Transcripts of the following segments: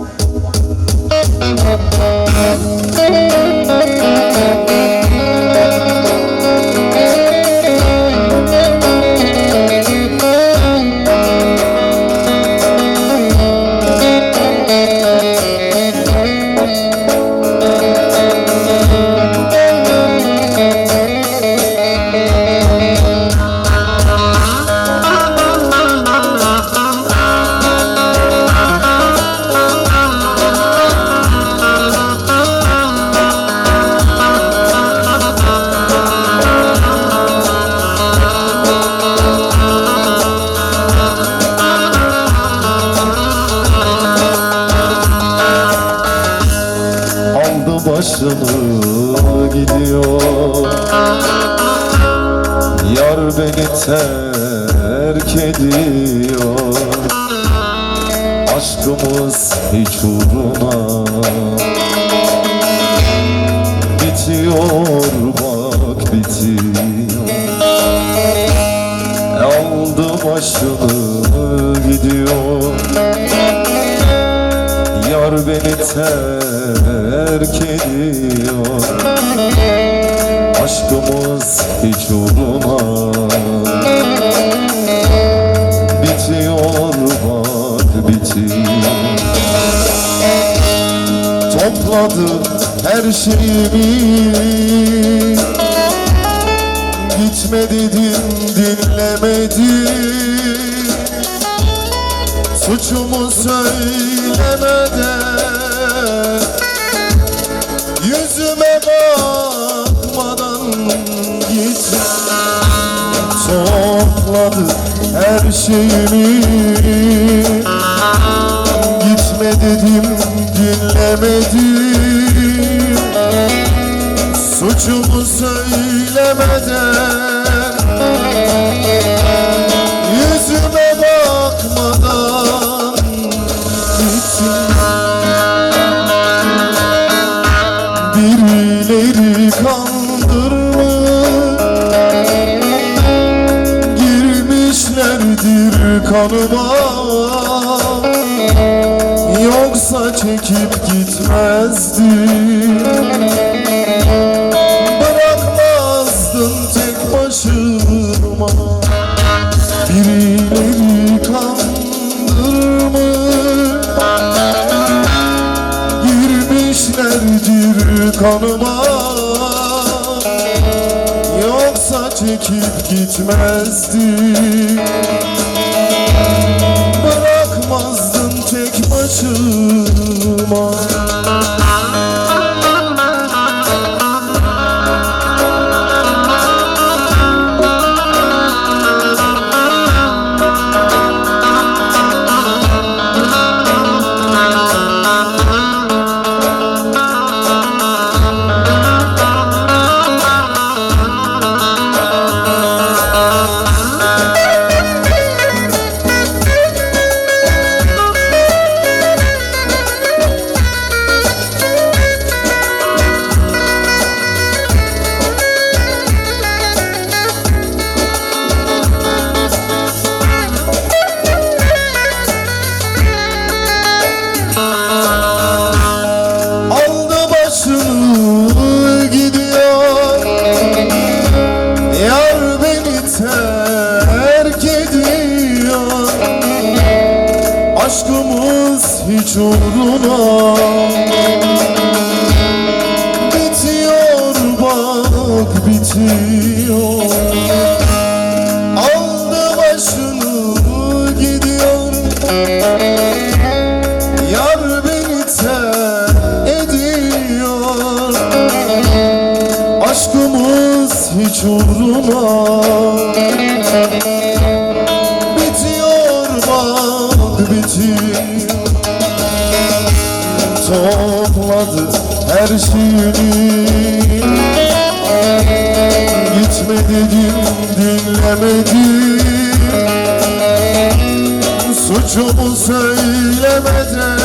aldı başını gidiyor. Yar beni terk ediyor. Aşkımız hiç uğruna Bitiyor bak Yar beni terk ediyor. Aşkımız hiç uğruna Bitiyor bak bitiyor. Topladı her şeyimi. Gitme dedim dinlemedi Suçumu söylemeden Yüzüme bakmadan git Topladı her şeyimi. Gitme dedim dinlemedi. Suçumu söylemeden Girmişlerdir kanıma. Yoksa çekip gitmezdim. Bırakmazdın tek başıma. Birileri kandırmış. Girmişlerdir kanıma çekip gitmezdim Bırakmazdın tek başıma Aşkımız hiç uğruna Bitiyor bak bitiyor. Aldı başını gidiyor. Yar beni terk ediyor. Aşkımız hiç uğruna Topladı her şeyini. Gitme dedim dinlemedi. Suçumu söylemeden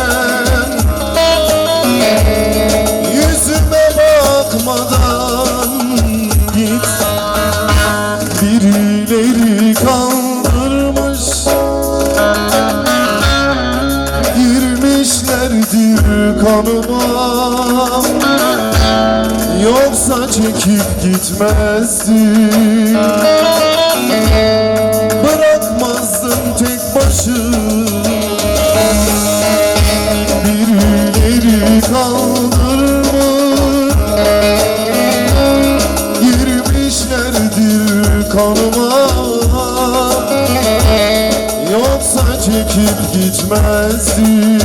Yüzüme bakmadan git. Birileri Yoksa çekip gitmezdin Bırakmazdın tek başına. Birileri kaldırmış Girmişlerdir kanıma. Yoksa çekip gitmezdin